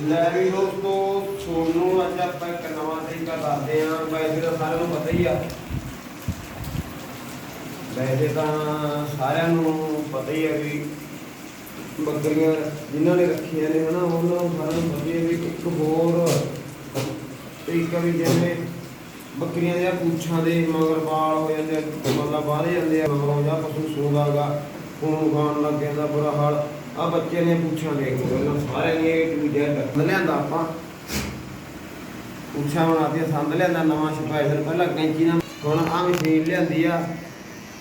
ਲੈ ਵੀ ਦੋਸਤੋ ਤੁਹਾਨੂੰ ਅੱਜ ਆਪਾਂ ਇੱਕ ਨਵਾਂ ਤਰੀਕਾ ਦੱਸਦੇ ਆਂ ਵੈਸੇ ਤਾਂ ਸਾਰਿਆਂ ਨੂੰ ਪਤਾ ਹੀ ਆ। ਵੈਸੇ ਤਾਂ ਸਾਰਿਆਂ ਨੂੰ ਪਤਾ ਹੀ ਆ ਵੀ ਬੱਕਰੀਆਂ ਜਿਨ੍ਹਾਂ ਨੇ ਰੱਖੀਆਂ ਨੇ ਹਨਾ ਉਹਨਾਂ ਨੂੰ ਸਾਰਿਆਂ ਨੂੰ ਪਤਾ ਹੀ ਆ ਵੀ ਇੱਕ ਹੋਰ ਤਰੀਕਾ ਵੀ ਜਿਵੇਂ ਬੱਕਰੀਆਂ ਦੇ ਪੂਛਾਂ ਦੇ ਮਗਰ ਵਾਲ ਹੋ ਜਾਂਦੇ ਆ, ਮਤਲਬ ਬਾਹਰ ਜਾਂਦੇ ਆ ਮਗਰੋਂ ਜਾਂ ਪਸ਼ੂ ਸੂਦਾਗਾ ਖੂਨ ਖਾਣ ਲੱਗ ਜਾਂਦਾ ਬੁਰਾ ਹਾਲ। ਆ ਬੱਚੇ ਦੀਆਂ ਪੁੱਛਾਂ ਦੇਖ ਲਓ ਸਾਰਿਆਂ ਦੀਆਂ ਏ ਟੂ ਜ਼ੈਡ ਲਿਆਂਦਾ ਆਪਾਂ। ਪੁੱਛਾਂ ਬਣਾਤੀਆਂ ਸੰਦ ਲਿਆਂਦਾ, ਨਵਾਂ ਸਪੈਸ਼ਲ ਪਹਿਲਾਂ ਕੈਂਚੀ ਨਾਲ। ਹੁਣ ਆ ਮਸ਼ੀਨ ਲਿਆਂਦੀ ਆ,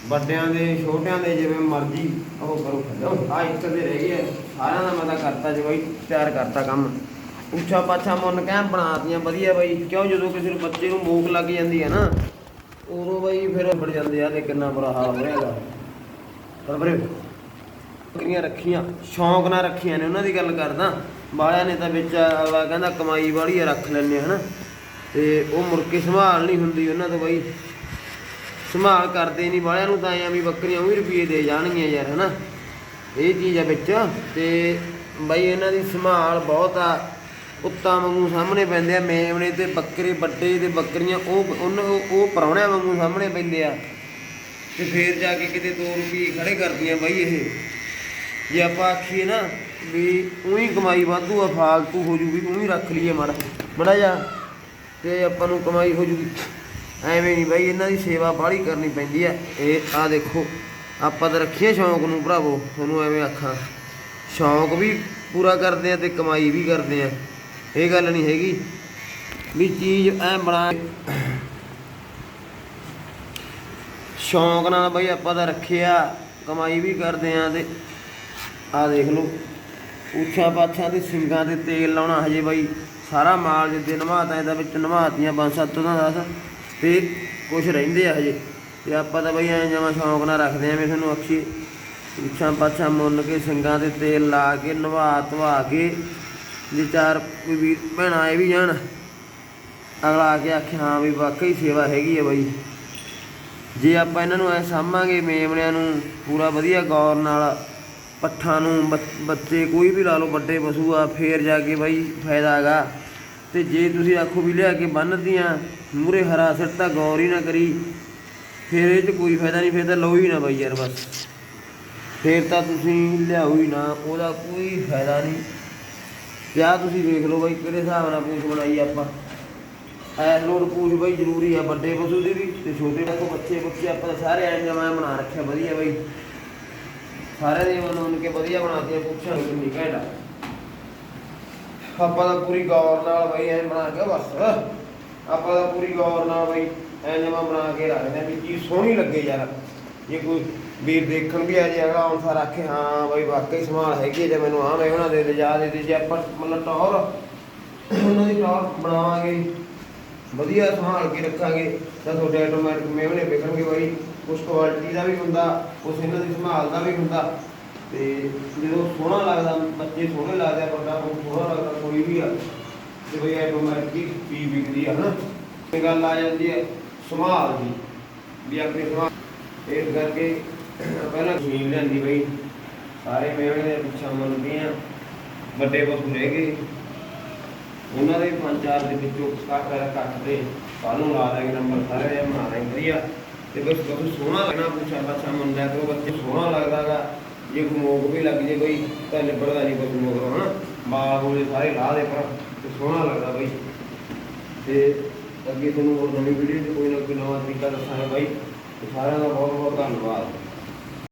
ਵੱਡਿਆਂ ਦੇ, ਛੋਟਿਆਂ ਦੇ ਜਿਵੇਂ ਮਰਜ਼ੀ, ਉਹ ਕਰੋ। ਖੱਡੋ ਆ ਇੱਕ ਦੇ ਰਹਿ ਗਏ ਸਾਰਿਆਂ ਦਾ ਮੈਂ ਤਾਂ ਕਰਤਾ ਜੀ ਬਾਈ, ਤਿਆਰ ਕਰਤਾ ਕੰਮ। ਉੱਚਾ ਪਾਛਾ ਮੁੰਨ ਕਹਿ ਬਣਾਤੀਆਂ ਵਧੀਆ ਬਾਈ। ਕਿਉਂ ਜਦੋਂ ਕਿਸੇ ਨੂੰ ਬੱਚੇ ਨੂੰ ਭੂਖ ਲੱਗ ਜਾਂਦੀ ਹੈ ਨਾ, ਉਦੋਂ ਬਾਈ ਫਿਰ ਬੜ ਜਾਂਦੇ ਆ ਤੇ ਕਿੰਨਾ ਬੁਰਾ ਹਾਲ ਹੋਇਆਗਾ ਪਰ ਵੀਰੇ ਬੱਕਰੀਆਂ ਰੱਖੀਆਂ, ਸ਼ੌਂਕ ਨਾਲ ਰੱਖੀਆਂ ਨੇ, ਉਹਨਾਂ ਦੀ ਗੱਲ ਕਰਦਾ। ਬਾਲਿਆਂ ਨੇ ਤਾਂ ਵਿੱਚ ਅਗਲਾ ਕਹਿੰਦਾ ਕਮਾਈ ਵਾਲੀ ਆ, ਰੱਖ ਲੈਣੇ ਹਨਾ। ਤੇ ਉਹ ਮੁੜ ਕੇ ਸੰਭਾਲ ਨਹੀਂ ਹੁੰਦੀ ਉਹਨਾਂ ਤੋਂ ਬਾਈ। ਸੰਭਾਲ ਕਰਦੇ ਨਹੀਂ ਬਾਲਿਆਂ ਨੂੰ ਤਾਂ ਐਂ ਵੀ ਬੱਕਰੀਆਂ ਉਹੀ ਰੁਪਏ ਦੇ ਜਾਣਗੀਆਂ ਯਾਰ, ਹਨਾ। ਇਹ ਚੀਜ਼ ਆ ਵਿੱਚ। ਤੇ ਬਈ ਇਹਨਾਂ ਦੀ ਸੰਭਾਲ ਬਹੁਤ ਆ। ਕੁੱਤਾ ਵਾਂਗੂ ਸਾਹਮਣੇ ਪੈਂਦੇ ਆ ਮੇਮਣੇ ਤੇ ਬੱਕਰੇ, ਵੱਡੇ ਤੇ ਬੱਕਰੀਆਂ, ਉਹ ਉਹਨਾਂ ਉਹ ਉਹ ਪਰੌਣਿਆਂ ਵਾਂਗੂ ਸਾਹਮਣੇ ਪੈਂਦੇ ਆ। ਤੇ ਫੇਰ ਜਾ ਕੇ ਕਿਤੇ 2 ਰੁਪਏ ਖੜੇ ਕਰਦੀਆਂ ਬਾਈ ਇਹ। ਜੇ ਆਪਾਂ ਆਖੀਏ ਨਾ ਵੀ ਉਹੀ ਕਮਾਈ ਵਾਧੂ ਆ, ਫਾਲਤੂ ਹੋ ਜੂਗੀ, ਉਹੀ ਰੱਖ ਲਈਏ ਮਾੜਾ ਬੜਾ ਜਾ ਤੇ ਆਪਾਂ ਨੂੰ ਕਮਾਈ ਹੋ ਜੂਗੀ। ਐਵੇਂ ਨਹੀਂ ਬਾਈ, ਇਹਨਾਂ ਦੀ ਸੇਵਾ ਬਾਹਲੀ ਕਰਨੀ ਪੈਂਦੀ ਆ। ਇਹ ਆ ਦੇਖੋ, ਆਪਾਂ ਤਾਂ ਰੱਖੀਏ ਸ਼ੌਂਕ ਨੂੰ ਭਰਾਵੋ, ਤੁਹਾਨੂੰ ਐਵੇਂ ਆਖਾਂ। ਸ਼ੌਂਕ ਵੀ ਪੂਰਾ ਕਰਦੇ ਆ ਤੇ ਕਮਾਈ ਵੀ ਕਰਦੇ ਆ। ਇਹ ਗੱਲ ਨਹੀਂ ਹੈਗੀ ਵੀ ਚੀਜ਼ ਐ ਬਣਾ ਸ਼ੌਂਕ ਨਾਲ ਬਈ ਆਪਾਂ ਤਾਂ ਰੱਖਿਆ ਕਮਾਈ ਵੀ ਕਰਦੇ ਆ ਤੇ ਆ ਦੇਖ ਲਓ। ਉੱਛਾ ਪਾਛਾਂ ਤੇ ਸਿੰਗਾਂ ਤੇ ਤੇਲ ਲਾਉਣਾ ਹਜੇ ਬਾਈ, ਸਾਰਾ ਮਾਲ ਜਿੱਦੇ ਨਵਾਤਾ ਇਹਦਾ ਵਿੱਚ ਨਵਾਤੀਆਂ ਪੰਜ ਸੱਤ ਦਾ ਦਸ, ਤੇ ਕੁਝ ਰਹਿੰਦੇ ਆ ਹਜੇ। ਤੇ ਆਪਾਂ ਤਾਂ ਬਈ ਐਂ ਜਮਾ ਸ਼ੌਂਕ ਨਾਲ ਰੱਖਦੇ ਆ ਵੀ ਤੁਹਾਨੂੰ ਅਕਸ਼ੀ ਉੱਛਾ ਪਾਛਾ ਮੁੰਨ ਕੇ ਸਿੰਗਾਂ ਤੇ ਤੇਲ ਲਾ ਕੇ, ਨਵਾ ਧਵਾ ਕੇ, ਜੇ ਚਾਰ ਕੋਈ ਵੀਰ ਭੈਣਾਂ ਆਏ ਵੀ ਜਾਣ, ਅਗਲਾ ਆ ਕੇ ਆਖੇ, ਹਾਂ ਵੀ ਵਾਕਈ ਸੇਵਾ ਹੈਗੀ ਆ ਬਾਈ। ਜੇ ਆਪਾਂ ਇਹਨਾਂ ਨੂੰ ਐ ਸਾਂਭਾਂਗੇ, ਮੇਮਣਿਆਂ ਨੂੰ ਪੂਰਾ ਵਧੀਆ ਗੌਰ ਨਾਲ ਪੱਠਾਂ ਨੂੰ ਬੱਚ- ਬੱਚੇ ਕੋਈ ਵੀ ਲਾ ਲਓ, ਵੱਡੇ ਪਸ਼ੂ ਆ, ਫੇਰ ਜਾ ਕੇ ਬਾਈ ਫਾਇਦਾ ਹੈਗਾ। ਤੇ ਜੇ ਤੁਸੀਂ ਆਖੋ ਵੀ ਲਿਆ ਕੇ ਬੰਨਦੀਆਂ ਮੂਰੇ ਹਰਾ ਸਿਰ ਤਾਂ ਗੌਰ ਹੀ ਨਾ ਕਰੀ। ਫੇਰ ਇਹ 'ਚ ਕੋਈ ਫਾਇਦਾ ਨਹੀਂ, ਫੇਰ ਤਾਂ ਲਓ ਹੀ ਨਾ ਬਾਈ ਯਾਰ ਬਸ। ਫੇਰ ਤਾਂ ਤੁਸੀਂ ਲਿਆਓ ਹੀ ਨਾ, ਉਹਦਾ ਕੋਈ ਫਾਇਦਾ ਨਹੀਂ। ਜਾਂ ਤੁਸੀਂ ਵੇਖ ਲਓ ਬਾਈ, ਕਿਹੜੇ ਹਿਸਾਬ ਨਾਲ ਪੂਛ ਬਣਾਈ ਆਪਾਂ। ਐਸ ਲੋਡ ਪੂਛ ਬਾਈ ਜ਼ਰੂਰੀ ਆ, ਵੱਡੇ ਪਸ਼ੂ ਦੀ ਵੀ ਤੇ ਛੋਟੇ ਪਸ਼ੂ ਬੱਚੇ ਬੱਚੇ ਆਪਾਂ ਤਾਂ ਸਾਰੇ ਐਂ ਜਮਾ ਬਣਾ ਰੱਖਿਆ, ਵਧੀਆ ਬਾਈ। ਸਾਰੇ ਦੇ ਉਹਨਾਂ ਕੇ ਵਧੀਆ ਬਣਾਤੀਆਂ, ਪੁੱਛਾਂ ਕਿੰਨੀ ਘੈਂਟ ਆ। ਆਪਾਂ ਤਾਂ ਪੂਰੀ ਗੌਰ ਨਾਲ ਬਈ ਐਂ ਬਣਾ ਕੇ, ਬਸ। ਆਪਾਂ ਤਾਂ ਪੂਰੀ ਗੌਰ ਨਾਲ ਬਾਈ ਐਂ ਜਮਾ ਬਣਾ ਕੇ ਰੱਖਦੇ ਆ ਵੀ ਚੀਜ਼ ਸੋਹਣੀ ਲੱਗੇ ਯਾਰ। ਜੇ ਕੋਈ ਵੀਰ ਦੇਖਣ ਵੀ ਆ ਜੇ, ਅਗਲਾ ਹੁਣ ਆਖੇ ਹਾਂ ਬਾਈ ਵਾਕਈ ਸੰਭਾਲ ਹੈਗੀ ਹੈ ਜੇ ਮੈਨੂੰ ਆਹ ਮੈਂ ਉਹਨਾਂ ਦੇ ਦੇ ਜਾ ਦੇ ਦੇ, ਜੇ ਆਪਾਂ ਮਤਲਬ ਟੌਰ, ਉਹਨਾਂ ਦੀ ਟੌਰ ਬਣਾਵਾਂਗੇ, ਵਧੀਆ ਸੰਭਾਲ ਕੇ ਰੱਖਾਂਗੇ, ਤਾਂ ਤੁਹਾਡੇ ਆਟੋਮੈਟਿਕ ਮੇਵਨੇ ਵਿਕਣਗੇ ਬਾਈ। ਉਸ ਕੁਆਲਿਟੀ ਦਾ ਵੀ ਹੁੰਦਾ ਉਸ ਇਹਨਾਂ ਦੀ ਸੰਭਾਲ ਦਾ ਵੀ ਹੁੰਦਾ। ਤੇ ਜਦੋਂ ਸੋਹਣਾ ਲੱਗਦਾ, ਬੱਚੇ ਸੋਹਣੇ ਲੱਗਦੇ ਆ ਬੰਦਾ ਬਹੁਤ ਸੋਹਣਾ ਲੱਗਦਾ, ਕੋਈ ਵੀ ਆ, ਤੇ ਬਈ ਆਟੋਮੈਟਿਕ ਹੀ ਵਿਕਦੀ ਆ, ਹਨਾ? ਇਹ ਗੱਲ ਆ ਜਾਂਦੀ ਹੈ ਸੰਭਾਲ ਦੀ, ਵੀ ਆਪਣੀ ਸੰਭਾਲ ਇਸ ਕਰਕੇ ਪਹਿਲਾਂ ਜ਼ਮੀਨ ਲੈਂਦੀ ਬਈ। ਸਾਰੇ ਮੇਵਣੇ ਦੇ ਪਿੱਛਾ ਮੰਨਦੇ ਆ, ਵੱਡੇ ਪਸ਼ੂ ਰਹਿ ਗਏ। ਉਹਨਾਂ ਦੇ ਪੰਜ ਚਾਰ ਦੇ ਵਿੱਚੋਂ ਕੱਟ ਕੱਟ ਦੇ ਸਾਨੂੰ ਲਾ ਦਾਂਗੇ ਨੰਬਰ ਸਾਰੇ ਦੇ ਬਣਾ ਦਾਂਗੇ ਵਧੀਆ ਤੇ ਬਸ ਬਹੁਤ ਸੋਹਣਾ ਲੱਗਣਾ ਪੁੱਛਾ ਪਾਛਾ ਮੰਨਦਾ ਤੇ ਉਹ ਬੱਚੇ ਸੋਹਣਾ ਲੱਗਦਾਗਾ ਜੇ ਕੋਈ ਮੋਗ ਵੀ ਲੱਗ ਜੇ ਬਈ ਤਾਂ ਨਿਬੜਦਾ ਨਹੀਂ ਕੋਈ ਮੋਗਰੋਂ ਹਨਾ? ਬਾਲ ਹੋਲੇ ਸਾਰੇ ਲਾ ਦੇ ਪਰ ਤੇ ਸੋਹਣਾ ਲੱਗਦਾ ਬਈ। ਤੇ ਅੱਗੇ ਤੁਹਾਨੂੰ ਹੋਰ ਨਵੀਂ ਵੀਡੀਓ ਤੇ ਕੋਈ ਨਾ ਕੋਈ ਨਵਾਂ ਤਰੀਕਾ ਦੱਸਾਂਗੇ ਬਾਈ। ਸਾਰਿਆਂ ਦਾ ਬਹੁਤ ਬਹੁਤ ਧੰਨਵਾਦ।